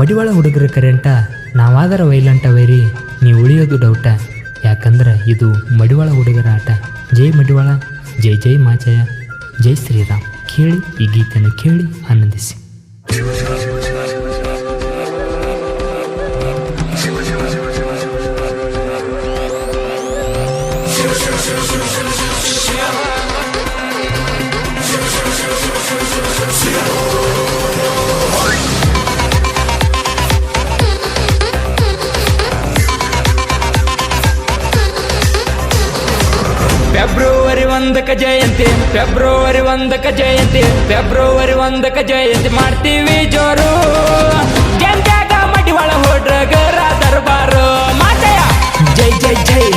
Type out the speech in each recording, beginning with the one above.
ಮಡಿವಾಳ ಹುಡುಗರ ಕರೆಂಟ ನಾವಾದರ ವೈಲಂಟ ವೈರಿ ನೀವು ಉಳಿಯೋದು ಡೌಟ ಯಾಕಂದ್ರೆ ಇದು ಮಡಿವಾಳ ಹುಡುಗರ ಆಟ. ಜೈ ಮಡಿವಾಳ, ಜೈ ಜೈ ಮಾಚಯ ಜೈ ಶ್ರೀರಾಮ್. ಕೇಳಿ, ಈ ಗೀತೆಯನ್ನು ಕೇಳಿ ಆನಂದಿಸಿ. ಒಂದಕ್ಕ ಜಯಂತಿ, ಫೆಬ್ರವರಿ ಒಂದಕ ಜಯಂತಿ, ಫೆಬ್ರವರಿ ಒಂದಕ ಜಯಂತಿ ಮಾಡ್ತೀವಿ ಜೋರು. ಜಂತ್ಯಾಗ ಮಡಿವಾಳ ಹುಡುಗರ ದರ್ಬಾರು. ಮಾತೆಯ! ಜೈ ಜೈ ಜೈ.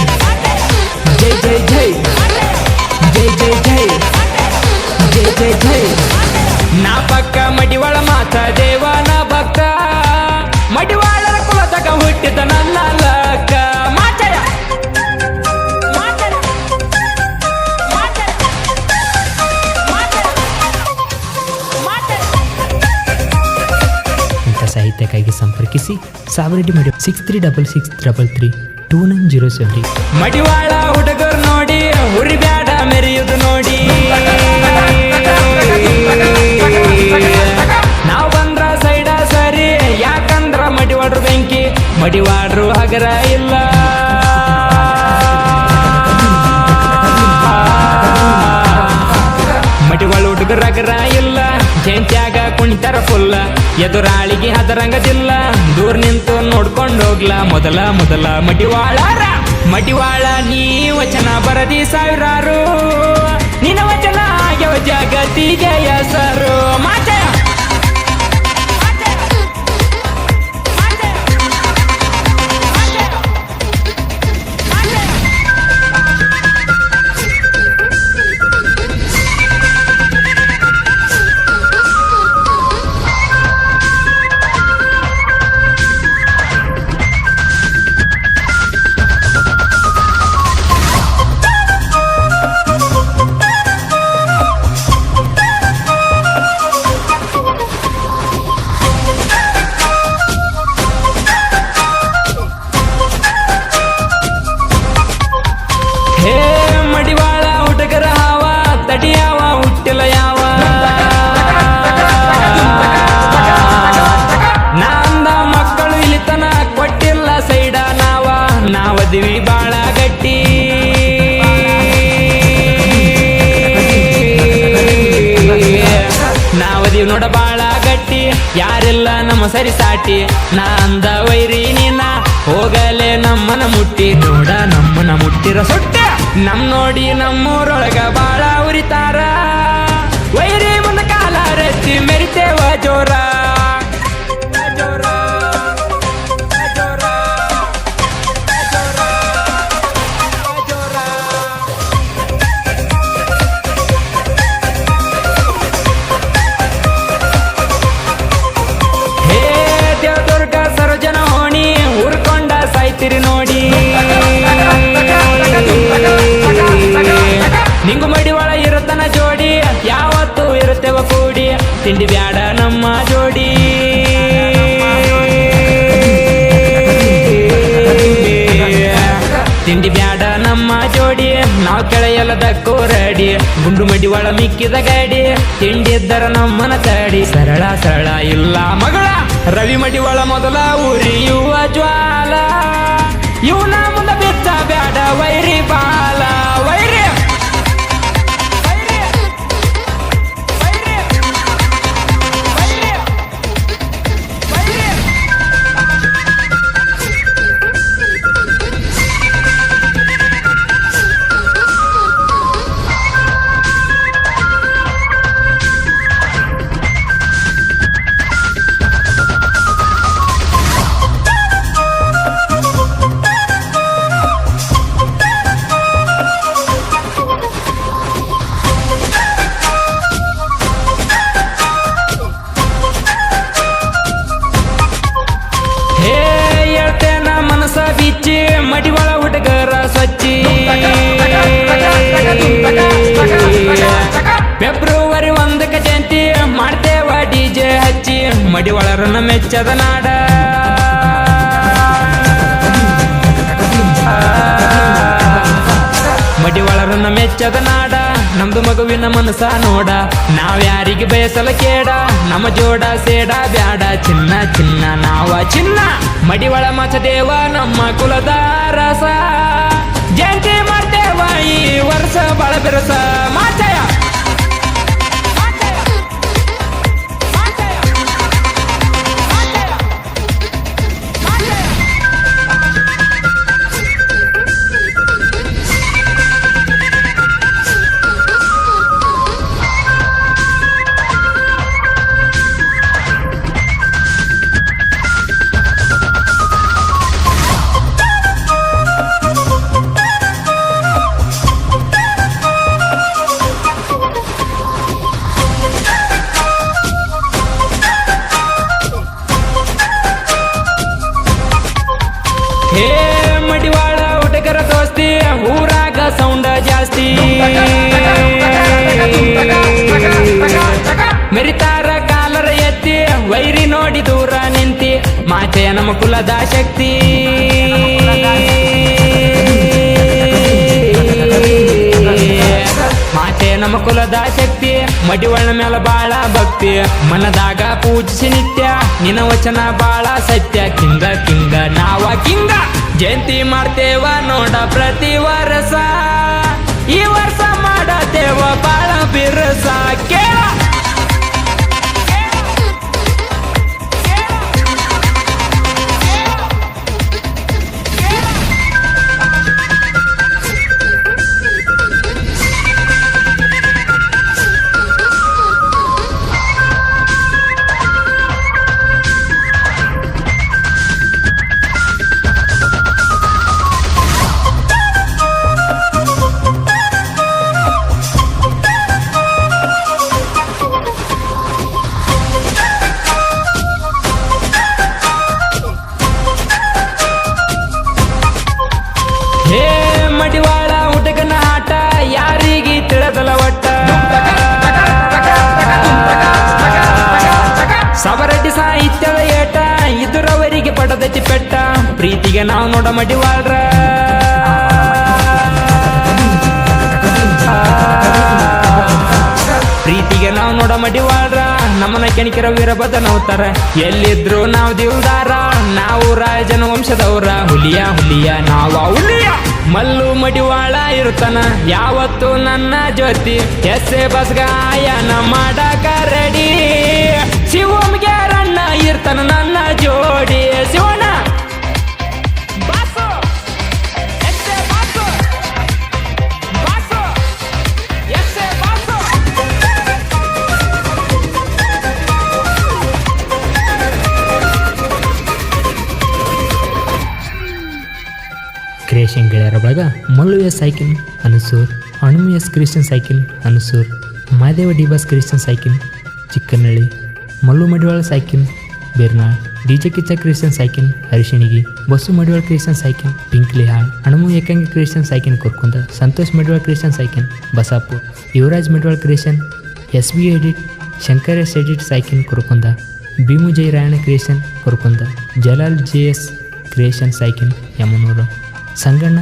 ಜೈ ಜೈ ಜೈ. ಜೈ ಜೈ ಜೈ. ಜೈ ಜೈ ಜೈ. ಸಂಪರ್ಕಿಸಿ ಸಾವಿರ ಮಡಿ six three double six double three two nine zero seven Madivala ಹುಡುಗರು ನೋಡಿ, ಹುರಿ ಬ್ಯಾಡ ಮೆರೆಯುದು ನೋಡಿ. ನಾವು ಬಂದ್ರ ಸೈಡ ಸರಿ, ಯಾಕಂದ್ರ ಮಡಿವಾಡ್ರು ಬೆಂಕಿ? ಮಡಿವಾಡ್ರು ಹಗರ ಇಲ್ಲ. ಮಡಿವಾಳ ಹುಡುಗರ ಹಗರ ಇಲ್ಲ. ಜಯಂತ್ಯಾಗ ಕುಣಿತಾರ ಫುಲ್ಲ ಎದುರಾಳಿಗೆ ಹದರಂಗದಿಲ್ಲ. ದೂರ ನಿಂತು ನೋಡ್ಕೊಂಡು ಹೋಗ್ಲಾ. ಮೊದಲ ಮೊದಲ ಮಡಿವಾಳಾರ ಮಡಿವಾಳ, ನೀ ವಚನ ಬರದಿ ಸಾವಿರಾರು. ನಿನ್ನ ವಚನ ಆಗ್ಯವ ಜಗತ್ತಿಗೆ ಹೆಸರು. ಯಾರೆಲ್ಲ ನಮ್ಮ ಸರಿ ಸಾಟಿ? ನಾ ಅಂದ ವೈರಿ ನೀನ. ಹೋಗಲೆ ನಮ್ಮನ ಮುಟ್ಟಿ. ನೋಡ ನಮ್ಮನ ಮುಟ್ಟಿರ ಸೊಟ್ಟ. ನಮ್ ನೋಡಿ ನಮ್ಮೂರೊಳಗ ಬಾಳ ಉರಿತಾರ. ವೈರಿ ಮುನ್ನ ಕಾಲ ರತ್ತಿ ಮೆರಿತೇವ ಜೋರ. ಕೋರಡಿ, ಗುಂಡು ಒಳ ಮಿಕ್ಕಿದ ಗಾಡಿ ತಿಂಡಿದ್ದರ ನಮ್ಮನ ತಡಿ. ಸರಳ ಸರಳ ಇಲ್ಲ ಮಗಳ, ರವಿ ಮಡಿವಾಳ ಮೊದಲ ಉರಿಯುವ ಜ್ವಾಲ. ಇವನ ಮುಂದ ಬಿತ್ತ ಬ್ಯಾಡ ವೈರಿ ಬಾಲ. ಫೆಬ್ರವರಿ ಒಂದಕ್ಕೆ ಜಯಂತಿ, ಮಾಡ್ತೇವ ಡಿಜೆ ಹಚ್ಚಿ, ಮಡಿವಾಳರನ್ನ ಮೆಚ್ಚದ ನಾಡ. ಮಡಿವಾಳರನ್ನ ಮೆಚ್ಚದ ನಾಡ, ನಮ್ದು ಮಗುವಿನ ಮನಸ ನೋಡ, ನಾವ್ ಯಾರಿಗೆ ಬಯಸಲ ಕೇಡ, ನಮ್ಮ ಜೋಡ ಸೇಡ ಬ್ಯಾಡ, ಚಿನ್ನ ಚಿನ್ನ, ನಾವ ಚಿನ್ನ. ಮಡಿವಾಳ ಮಚದೇವ, ನಮ್ಮ ಕುಲದ ರಸ. ಜಯಂತಿ ಮಾಡ್ತೇವ ಈ ವರ್ಷ ಬಾಳ ಬೆರಸ. ಮೆರಿತಾರ ಕಾಲರ ಎತ್ತಿ, ವೈರಿ ನೋಡಿ ದೂರ ನಿಂತಿ, ಮಾತೆಯ ನಮ್ಮ ಕುಲದ ಶಕ್ತಿ. ಮಾತೆ ನಮ್ಮ ಕುಲದ ಶಕ್ತಿ, ಮಡಿವಳ ಮೇಲೆ ಬಾಳ ಭಕ್ತಿ. ಮನದಾಗ ಪೂಜಿಸಿ ನಿತ್ಯ ನಿನ ವಚನ ಬಾಳ ಸತ್ಯ. ಕಿಂಗ ಕಿಂಗ, ನಾವ ಕಿಂಗ. ಜಯಂತಿ ಮಾಡ್ತೇವ ನೋಡ ಪ್ರತಿ ವರ್ಷ. ಈ ವರ್ಷ ಮಾಡತೇವ ಬಾಳ ಬಿರುಸ ಕೇಳ. ಸಾಹಿತ್ಯದ ಏಟ? ಇದುರವರಿಗೆ ಪಡದ ಪೆಟ್ಟ. ಪ್ರೀತಿಗೆ ನಾವು ನೋಡ ಮಡಿವಾಳ್ರ ಪ್ರೀತಿಗೆ ನಾವು ನೋಡ ಮಡಿವಾಳ್ರ ನಮ್ಮನ ಕೆಣಕಿರ ವೀರಭದ್ರ ನೋತಾರ ಎಲ್ಲಿದ್ರು ನಾವು ದೇವದಾರ. ನಾವು ರಾಜನ ವಂಶದವ್ರ. ಹುಲಿಯ ಹುಲಿಯ, ನಾವ ಹುಲಿಯ. ಮಲ್ಲು ಮಡಿವಾಳ ಇರುತ್ತಾನ. ಯಾವತ್ತು ನನ್ನ ಜೊತೆ ಎ ಬಸ್ಗಾಯನ ಮಾಡಕ ರೆಡಿ ಶಿವಮ್ಗೆ ಇರ್ತಾನ ನನ್ನ ಜೋಡಿ. Shivanna. Boss. S A boss. Boss. S boss. Creation ಗೆಳೆಯರ ಬಳಗ Mallu S cycle Anusur S Christian cycle Anusur Madeva D boss Christian cycle Chikkanahalli Mallu Madivala cycle Bernal DJ Kiccha, Christian cycle Harishinigi bus Madivala, Christian cycle Pinklihal Hanamu ಏಕಂಗಿ, Christian cycle Kurkunda, Santosh Madivala, Christian cycle Basapu Yuvraj Madivala, Christian S B edit, Shankar S edit cycle Kurkunda, Bheemu Jaya Rayana creation Kurkunda, Jalal J S creation cycle Yamanuru, Sanganna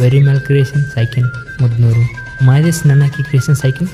very ಮೆಲ್ creation cycle Mudnur, Madesh ನನ್ನಾಕಿ creation cycle